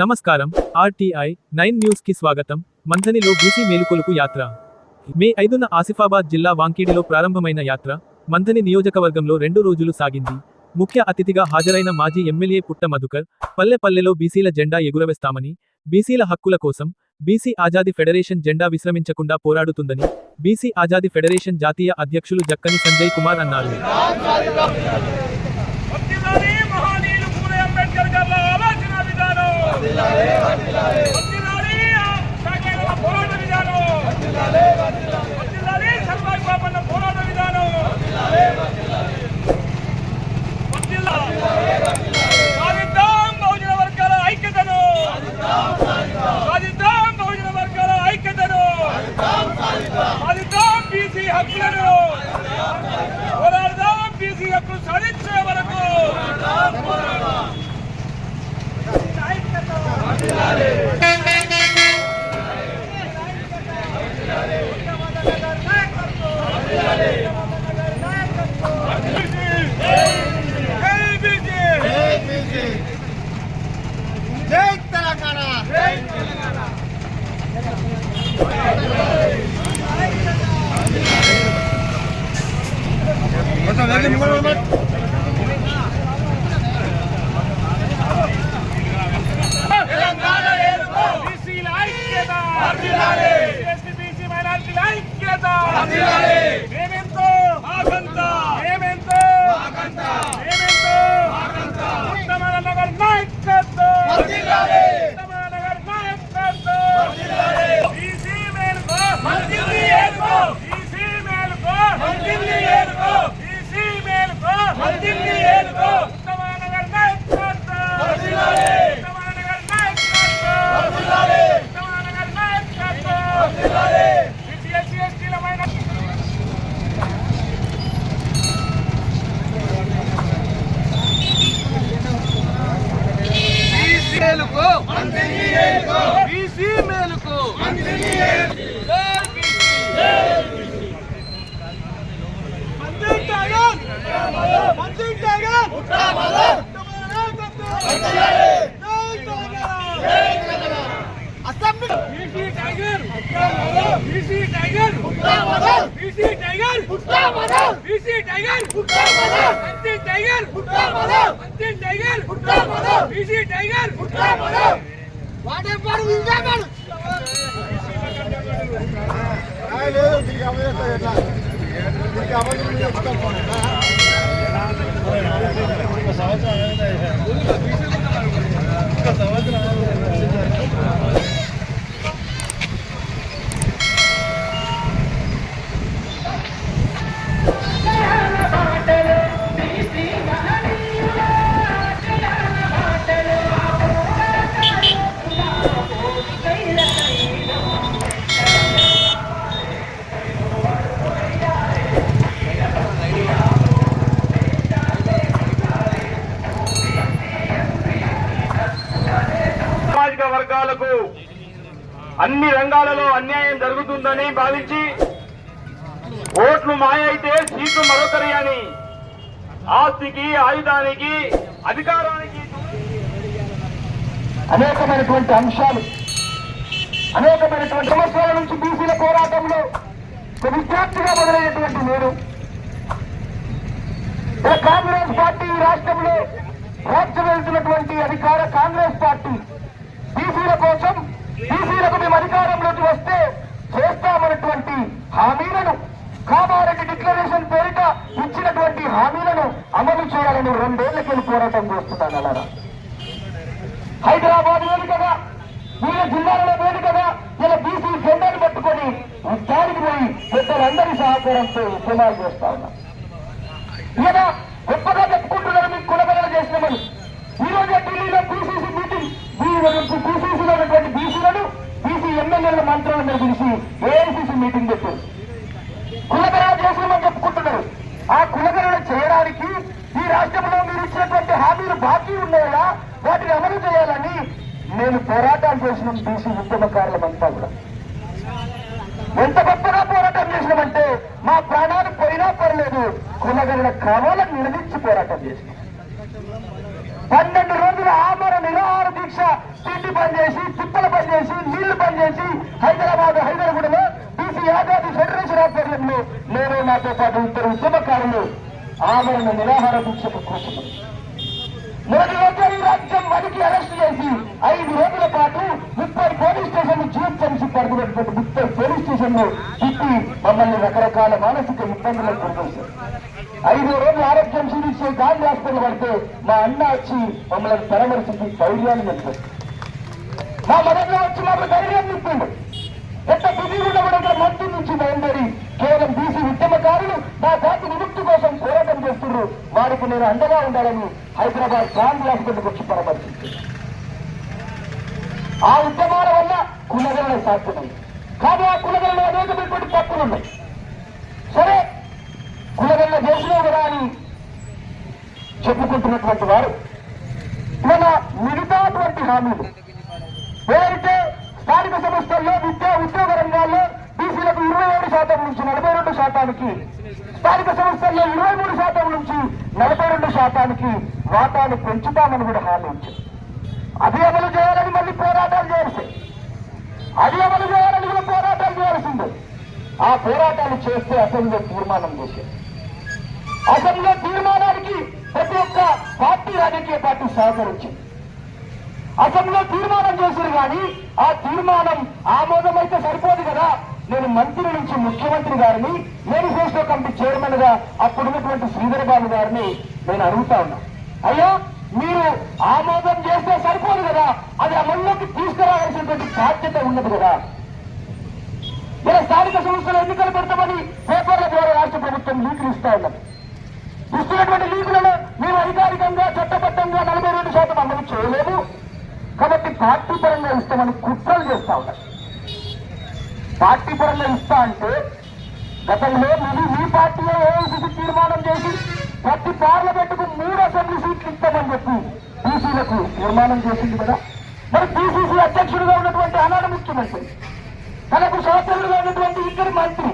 నమస్కారం. RTI nine న్యూస్కి స్వాగతం. మంథనిలో బీసీ మేలుకొలుపు యాత్ర. మే ఐదున ఆసిఫాబాద్ జిల్లా వాంకీడిలో ప్రారంభమైన యాత్ర మంథని నియోజకవర్గంలో రెండు రోజులు సాగింది. ముఖ్య అతిథిగా హాజరైన మాజీ ఎమ్మెల్యే పుట్ట మధుకర్ పల్లె పల్లెలో బీసీల జెండా ఎగురవేస్తామని బీసీల హక్కుల కోసం బీసీ ఆజాది ఫెడరేషన్ జెండా విశ్రమించకుండా పోరాడుతుందని బీసీ ఆజాది ఫెడరేషన్ జాతీయ అధ్యక్షులు జక్కని సంజయ్ కుమార్ అన్నారు. la dé, la dé. మేలుకు. బీసీ మేలుకు. BC tiger. टाइगर भुट्टा माधव अंतिम टाइगर भुट्टा माधव बीसी टाइगर भुट्टा वाटे पर एवर विजयमन आए ले ठीक आहे आता येता ठीक आहे आपण मी उत्तर पण आहे ना सवाल आहे ना बीसी అన్ని రంగాలలో అన్యాయం జరుగుతుందని భావించి ఓట్లు మాయైతే సీట్లు మరొకరి అని. ఆస్తికి ఆయుధానికి అధికారానికి. అనేకమైనటువంటి అంశాలు అనేకమైనటువంటి సమస్యల నుంచి బీసీల పోరాటంలో ఒక విద్యార్థిగా మొదలైనటువంటి నేను. కాంగ్రెస్ పార్టీ ఈ రాష్ట్రంలో రాజ్యం వెళ్తున్నటువంటి అధికార కాంగ్రెస్ పార్టీ బీసీల కోసం బీసీలకు మేము అధికారంలోకి వస్తే చేస్తామన్నటువంటి హామీలను కామారెడ్డి డిక్లరేషన్ పేరిట ఇచ్చినటువంటి హామీలను అమలు చేయాలని రెండేళ్ళకెళ్ళి పోరాటం చేస్తున్నాను అలారా హైదరాబాద్ వేదికగా వీళ్ళ జిల్లాలలో వేదికగా ఇలా బీసీ జెండాను పట్టుకొని దానికి పోయి పెద్దలందరి సహకారంతో ఉద్యమాలు చేస్తా ఉన్నా ఇలా గొప్పగా చెప్పుకుంటున్నారు మీకు కులబలం చేసినామని. ఈ రోజు ఢిల్లీలో బీసీసీ మీటింగ్ బీసీసీలో ఉన్నటువంటి ఎమ్మెల్యేల మంత్రాల పిలిచి ఏఐసీసీ మీటింగ్ పెట్టారు కులగణన చేసామని చెప్పుకుంటున్నారు. ఆ కులగణన చేయడానికి ఈ రాష్ట్రంలో మీరు ఇచ్చినటువంటి హామీలు బాకీ ఉన్నాయా? వాటిని అమలు చేయాలని నేను పోరాటాలు చేసిన బీసీ ఉద్యమకారులమంతా కూడా. ఎంత గొప్పగా పోరాటం చేసినామంటే మా ప్రాణాలు పోయినా పర్లేదు కులగణన కావాలని నిలదీర్చి పోరాటం చేసినాం. పన్నెండు రోజుల ఆమర నిరాహార దీక్ష తిండి పనిచేసి చేసి తిప్పల బంద్ చేసి నీళ్ళు బంద్ చేసి హైదరాబాద్ హైదరాబాద్లో బీసీ యాదాది ఫెడరేషన్ ఆధ్వర్యంలో నేను నాతో పాటు ఇద్దరు ఉద్యమకారులు ఆమరణ నిరాహార దీక్షకు కూర్చున్నాం. మొదటి రోజు ఈ రాజ్యం వారికి అరెస్ట్ చేసి ఐదు రోజుల పాటు ముప్పై పోలీస్ స్టేషన్ జిహెచ్ఎంసీ పరిధినటువంటి ముప్పై పోలీస్ స్టేషన్ తిప్పి మమ్మల్ని రకరకాల మానసిక ఇబ్బందులకు గురిచేశారు. ఐదో రోజు ఆరోగ్యం క్షీణించే గాంధీ హాస్పిటల్ పడితే మా అన్న వచ్చి మమ్మల్ని పరామర్శించి ధైర్యాన్ని నింపారు. మా మొదటి మాకు ధైర్యం నింపిండు ఎంత బిజీ ఉన్న కూడా ఇక్కడ మంత్రి నుంచి బయలుదేరి కేవలం బీసీ ఉద్యమకారులు నా జాతి విముక్తి కోసం పోరాటం చేస్తున్నారు. వారికి నేను అండగా ఉండాలని హైదరాబాద్ గాంధీ హాస్పిటల్కి వచ్చి పరామర్శించారు ఆ ఉద్యమాల వల్ల కులగలన సాధ్యమైంది. కానీ ఆ కులగలలో అనేకమైనటువంటి తప్పులు ఉన్నాయి. సరే కులగల్ల చేసినావు కదా అని చెప్పుకుంటున్నటువంటి వారు. మన మిగతాటువంటి హామీలు. ఏదైతే స్థానిక విద్యా ఉద్యోగ రంగాల్లో బీసీలకు ఇరవై ఏడు శాతం నుంచి నలభై రెండు శాతానికి స్థానిక సంస్థల్లో ఇరవై మూడు శాతం నుంచి నలభై రెండు శాతానికి వాటాను పెంచుతామని కూడా హామీ ఇచ్చారు. అది అమలు చేయాలని మళ్ళీ పోరాటాలు చేయాల్సి అది అమలు చేయాలని కూడా పోరాటాలు చేయాల్సిందే. ఆ పోరాటాలు చేస్తే అసెంబ్లీ తీర్మానం చేశారు. అసెంబ్లీ తీర్మానానికి ప్రతి ఒక్క పార్టీ రాజకీయ పార్టీ సహకరించింది. అసెంబ్లీలో తీర్మానం చేశారు కానీ ఆ తీర్మానం ఆమోదం అయితే సరిపోదు కదా. నేను మంత్రి నుంచి ముఖ్యమంత్రి గారిని మేనిఫెస్టో కమిటీ చైర్మన్గా అప్పుడున్నటువంటి శ్రీధర్ బాబు గారిని నేను అడుగుతా ఉన్నా. అయ్యా మీరు ఆమోదం చేస్తే సరిపోదు కదా. అది అమల్లోకి తీసుకురావాల్సినటువంటి బాధ్యత ఉన్నది కదా. ఇలా స్థానిక సంస్థల ఎన్నికలు పెడతామని పేపర్ల ద్వారా రాష్ట్ర ప్రభుత్వం లీకులు ఇస్తా ఉన్నది. ఇస్తున్నటువంటి లీకులను మేము అధికారికంగా చట్టబద్ధంగా నలభై రెండు శాతం అమలు చేయలేము. పార్టీ పరంగా ఇస్తామని కుట్రలు చేస్తా ఉంటారు. పార్టీ పరంగా ఇస్తా అంటే గతంలో మీరు మీ పార్టీలో ఏఐసిసి తీర్మానం చేసి ప్రతి పార్లమెంటుకు మూడు అసెంబ్లీ సీట్లు ఇస్తామని చెప్పి బీసీలకు తీర్మానం చేసింది కదా. మరి బీసీసీ అధ్యక్షుడిగా ఉన్నటువంటి ఆనాడు ముఖ్యమంత్రి తనకు సోదరుడుగా ఉన్నటువంటి ఇద్దరు మంత్రి